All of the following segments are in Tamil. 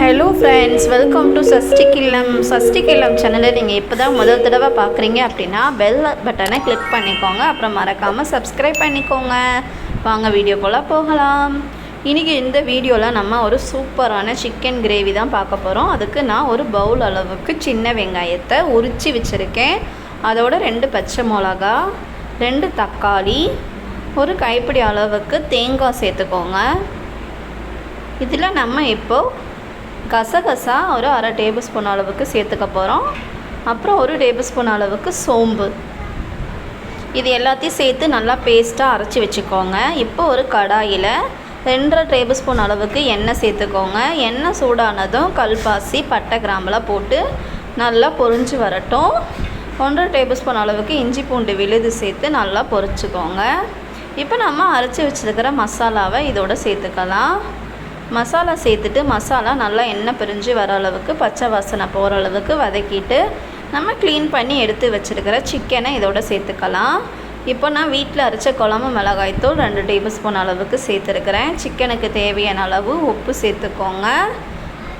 Hello friends welcome to Sashti Killam Sashti Killam சேனலை நீங்கள் இப்போ தான் முதல் தடவை பார்க்குறீங்க அப்படின்னா பெல் பட்டனை கிளிக் பண்ணிக்கோங்க. அப்புறம் மறக்காமல் சப்ஸ்கிரைப் பண்ணிக்கோங்க. வாங்க வீடியோக்குள்ளே போகலாம். இன்றைக்கி இந்த வீடியோவில் நம்ம ஒரு சூப்பரான சிக்கன் கிரேவி தான் பார்க்க போகிறோம் அதுக்கு நான் ஒரு பவுல் அளவுக்கு சின்ன வெங்காயத்தை உரித்து வச்சுருக்கேன். அதோட ரெண்டு பச்சை மிளகா ரெண்டு தக்காளி ஒரு கைப்பிடி அளவுக்கு தேங்காய் சேர்த்துக்கோங்க. இதில் நம்ம இப்போது கசகசா ஒரு அரை டேபிள் ஸ்பூன் அளவுக்கு சேர்த்துக்க போகிறோம் அப்புறம் ஒரு டேபிள் ஸ்பூன் அளவுக்கு சோம்பு. இது எல்லாத்தையும் சேர்த்து நல்லா பேஸ்ட்டாக அரைச்சி வச்சுக்கோங்க. இப்போ ஒரு கடாயில் ரெண்டரை டேபிள் ஸ்பூன் அளவுக்கு எண்ணெய் சேர்த்துக்கோங்க. எண்ணெய் சூடானதும் கல்பாசி பட்டை கிராம்பெலாம் போட்டு நல்லா பொரிஞ்சு வரட்டும். ஒன்றரை டேபிள் ஸ்பூன் அளவுக்கு இஞ்சி பூண்டு விழுது சேர்த்து நல்லா பொரிச்சுக்கோங்க இப்போ நம்ம அரைச்சி வச்சுருக்கிற மசாலாவை இதோட சேர்த்துக்கலாம். மசாலா சேர்த்துட்டு மசாலா நல்லா எண்ணெய் பிரிஞ்சு வர அளவுக்கு பச்சை வாசனை போகிற அளவுக்கு வதக்கிட்டு நம்ம க்ளீன் பண்ணி எடுத்து வச்சுருக்கிற சிக்கனை இதோட சேர்த்துக்கலாம். இப்போ நான் வீட்டில் அரைச்ச குழம்பு மிளகாய்த்தூள் ரெண்டு டேபிள் ஸ்பூன் அளவுக்கு சேர்த்துருக்கிறேன். சிக்கனுக்கு தேவையான அளவு உப்பு சேர்த்துக்கோங்க.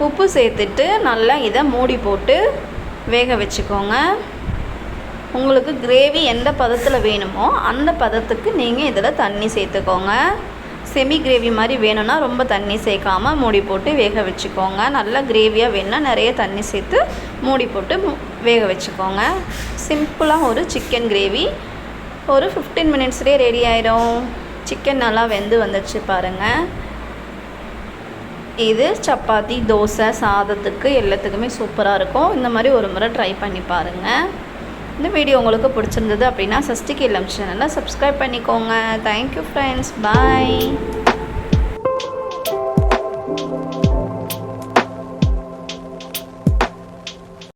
உப்பு சேர்த்துட்டு நல்லா இதை மூடி போட்டு வேக வச்சுக்கோங்க. உங்களுக்கு கிரேவி எந்த பதத்தில் வேணுமோ அந்த பதத்துக்கு நீங்கள் இதில் தண்ணி சேர்த்துக்கோங்க. செமி கிரேவி மாதிரி வேணும்னா ரொம்ப தண்ணி சேர்க்காமல் மூடி போட்டு வேக வச்சுக்கோங்க. நல்லா கிரேவியாக வேணும்னா நிறைய தண்ணி சேர்த்து மூடி போட்டு வேக வச்சுக்கோங்க. சிம்பிளாக ஒரு சிக்கன் கிரேவி ஒரு ஃபிஃப்டீன் மினிட்ஸ்லேயே ரெடி ஆயிடும் சிக்கன் நல்லா வெந்து வந்துடுச்சு பாருங்கள் இது சப்பாத்தி தோசை சாதத்துக்கு எல்லாத்துக்குமே சூப்பராக இருக்கும். இந்த மாதிரி ஒரு முறை ட்ரை பண்ணி பாருங்கள் இந்த வீடியோ உங்களுக்கு பிடிச்சிருந்தது அப்படின்னா சஷ்டிக்கு இல்லம் சேனலை சப்ஸ்கிரைப் பண்ணிக்கோங்க. Thank you friends bye